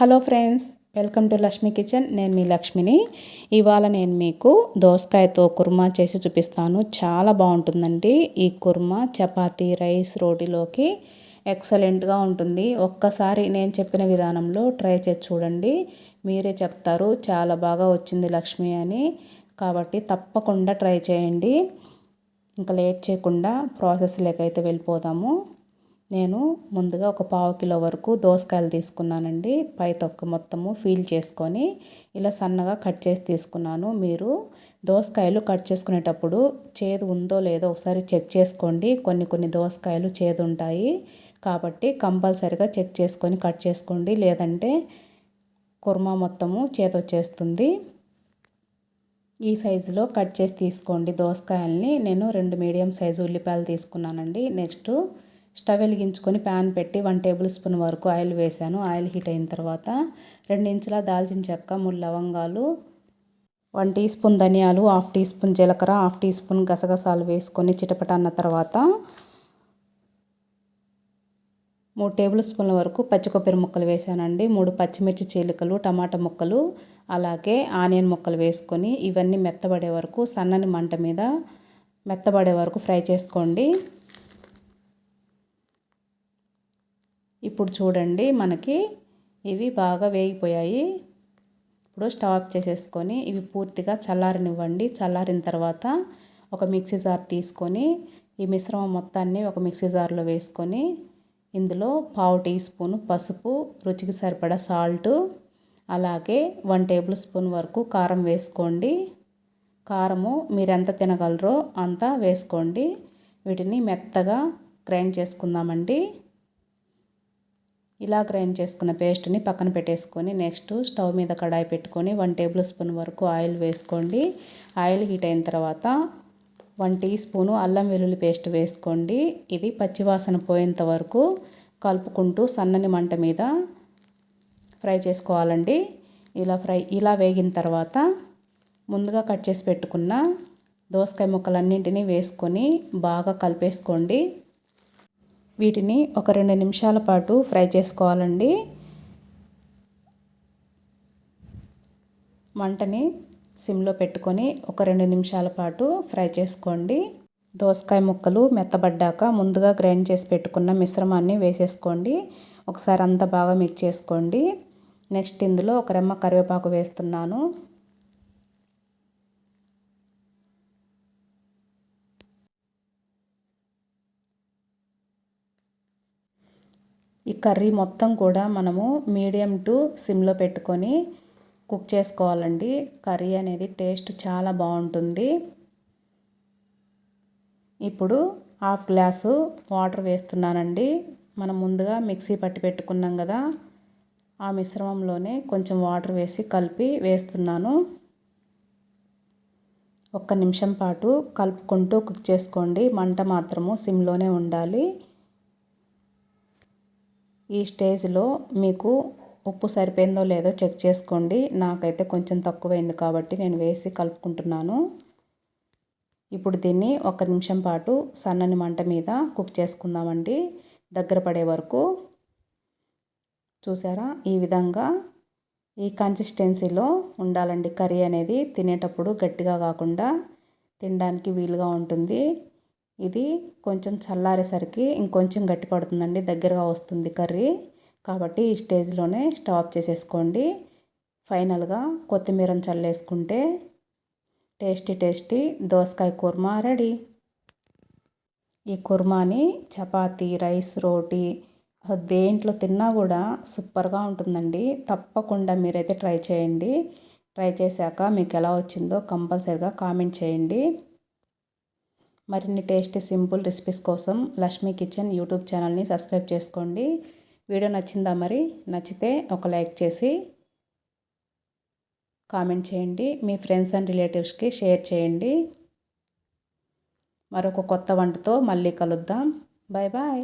Hello friends welcome to Lakshmi kitchen. నేను మీ లక్ష్మిని. ఇవాళ నేను మీకు దోసకాయతో కుర్మా చేసి చూపిస్తాను. చాలా బాగుంటుందండి. ఈ కుర్మా చపాతీ రైస్ రోటీలోకి ఎక్సలెంట్గా ఉంటుంది. ఒక్కసారి నేను చెప్పిన విధానంలో ట్రై చేసి చూడండి. మీరే చెప్తారు చాలా బాగా వచ్చింది లక్ష్మి అని. కాబట్టి తప్పకుండా ట్రై చేయండి. ఇంకా లేట్ చేయకుండా ప్రాసెస్ లేకైతే వెళ్ళిపోదాము. నేను ముందుగా ఒక పావు కిలో వరకు దోసకాయలు తీసుకున్నానండి. పై తొక్క మొత్తము ఫీల్ చేసుకొని ఇలా సన్నగా కట్ చేసి తీసుకున్నాను. మీరు దోసకాయలు కట్ చేసుకునేటప్పుడు చేదు ఉందో లేదో ఒకసారి చెక్ చేసుకోండి. కొన్ని కొన్ని దోసకాయలు చేదు ఉంటాయి కాబట్టి కంపల్సరిగా చెక్ చేసుకొని కట్ చేసుకోండి. లేదంటే కుర్మా మొత్తము చేతొచ్చేస్తుంది ఈ సైజులో కట్ చేసి తీసుకోండి దోసకాయల్ని. నేను రెండు మీడియం సైజు ఉల్లిపాయలు తీసుకున్నానండి. నెక్స్ట్ స్టవ్ వెలిగించుకొని ప్యాన్ పెట్టి వన్ టేబుల్ స్పూన్ వరకు ఆయిల్ వేసాను. ఆయిల్ హీట్ అయిన తర్వాత రెండు ఇంచుల దాల్చిన చెక్క మూడు లవంగాలు వన్ టీ స్పూన్ ధనియాలు హాఫ్ టీ స్పూన్ జీలకర్ర హాఫ్ టీ స్పూన్ గసగసాలు వేసుకొని చిటపట అన్న తర్వాత మూడు టేబుల్ స్పూన్ల వరకు పచ్చి కొబ్బరి ముక్కలు వేసానండి. మూడు పచ్చిమిర్చి చీలికలు టమాటా ముక్కలు అలాగే ఆనియన్ ముక్కలు వేసుకొని ఇవన్నీ మెత్తబడే వరకు సన్నని మంట మీద మెత్తబడే వరకు ఫ్రై చేసుకోండి. ఇప్పుడు చూడండి మనకి ఇవి బాగా వేగిపోయాయి. ఇప్పుడు స్టవ్ ఆఫ్ చేసేసుకొని ఇవి పూర్తిగా చల్లారనివ్వండి. చల్లారిన తర్వాత ఒక మిక్సీ జార్ తీసుకొని ఈ మిశ్రమం మొత్తాన్ని ఒక మిక్సీ జార్లో వేసుకొని ఇందులో పావు టీ స్పూన్ పసుపు రుచికి సరిపడా సాల్ట్ అలాగే వన్ టేబుల్ స్పూన్ వరకు కారం వేసుకోండి. కారము మీరు ఎంత తినగలరో అంత వేసుకోండి. వీటిని మెత్తగా గ్రైండ్ చేసుకుందామండి. ఇలా గ్రైండ్ చేసుకున్న పేస్ట్ని పక్కన పెట్టేసుకొని నెక్స్ట్ స్టవ్ మీద కడాయి పెట్టుకొని వన్ టేబుల్ స్పూన్ వరకు ఆయిల్ వేసుకోండి. ఆయిల్ హీట్ అయిన తర్వాత వన్ టీ స్పూను అల్లం వెల్లుల్లి పేస్ట్ వేసుకోండి. ఇది పచ్చివాసన పోయేంత వరకు కలుపుకుంటూ సన్నని మంట మీద ఫ్రై చేసుకోవాలండి. ఇలా ఫ్రై ఇలా వేగిన తర్వాత ముందుగా కట్ చేసి పెట్టుకున్న దోసకాయ ముక్కలన్నింటినీ వేసుకొని బాగా కలిపేసుకోండి. వీటిని ఒక రెండు నిమిషాల పాటు ఫ్రై చేసుకోవాలండి. మంటని సిమ్లో పెట్టుకొని ఒక రెండు నిమిషాల పాటు ఫ్రై చేసుకోండి. దోసకాయ ముక్కలు మెత్తబడ్డాక ముందుగా గ్రైండ్ చేసి పెట్టుకున్న మిశ్రమాన్ని వేసేసుకోండి. ఒకసారి అంతా బాగా మిక్స్ చేసుకోండి. నెక్స్ట్ ఇందులో ఒక రెమ్మ కరివేపాకు వేస్తున్నాను. ఈ కర్రీ మొత్తం కూడా మనము మీడియం టు సిమ్లో పెట్టుకొని కుక్ చేసుకోవాలండి. కర్రీ అనేది టేస్ట్ చాలా బాగుంటుంది. ఇప్పుడు హాఫ్ గ్లాసు వాటర్ వేస్తున్నానండి. మనం ముందుగా మిక్సీ పట్టి పెట్టుకున్నాం కదా ఆ మిశ్రమంలోనే కొంచెం వాటర్ వేసి కలిపి వేస్తున్నాను. ఒక్క నిమిషం పాటు కలుపుకుంటూ కుక్ చేసుకోండి. మంట మాత్రము సిమ్లోనే ఉండాలి. ఈ స్టేజ్లో మీకు ఉప్పు సరిపోయిందో లేదో చెక్ చేసుకోండి. నాకైతే కొంచెం తక్కువైంది కాబట్టి నేను వేసి కలుపుకుంటున్నాను. ఇప్పుడు దీన్ని ఒక నిమిషం పాటు సన్నని మంట మీద కుక్ చేసుకుందామండి. దగ్గర పడే వరకు. చూసారా? ఈ విధంగా ఈ కన్సిస్టెన్సీలో ఉండాలండి. కర్రీ అనేది తినేటప్పుడు గట్టిగా కాకుండా తినడానికి వీలుగా ఉంటుంది. ఇది కొంచెం చల్లారేసరికి ఇంకొంచెం గట్టి పడుతుందండి దగ్గరగా వస్తుంది కర్రీ. కాబట్టి ఈ స్టేజ్లోనే స్టాప్ చేసేసుకోండి. ఫైనల్గా కొత్తిమీరని చల్లేసుకుంటే టేస్టీ టేస్టీ దోసకాయ కుర్మా రెడీ. ఈ కుర్మాని చపాతీ రైస్ రోటీ దేంట్లో తిన్నా కూడా సూపర్గా ఉంటుందండి. తప్పకుండా మీరైతే ట్రై చేయండి. ట్రై చేశాక మీకు ఎలా వచ్చిందో కంపల్సరిగా కామెంట్ చేయండి. మరిన్ని టేస్టీ సింపుల్ రెసిపీస్ కోసం లక్ష్మీ కిచెన్ యూట్యూబ్ ఛానల్ని సబ్స్క్రైబ్ చేసుకోండి. వీడియో నచ్చిందా మరి? నచ్చితే ఒక లైక్ చేసి కామెంట్ చేయండి. మీ ఫ్రెండ్స్ అండ్ రిలేటివ్స్కి షేర్ చేయండి. మరొక కొత్త వంటతో మళ్ళీ కలుద్దాం. Bye bye.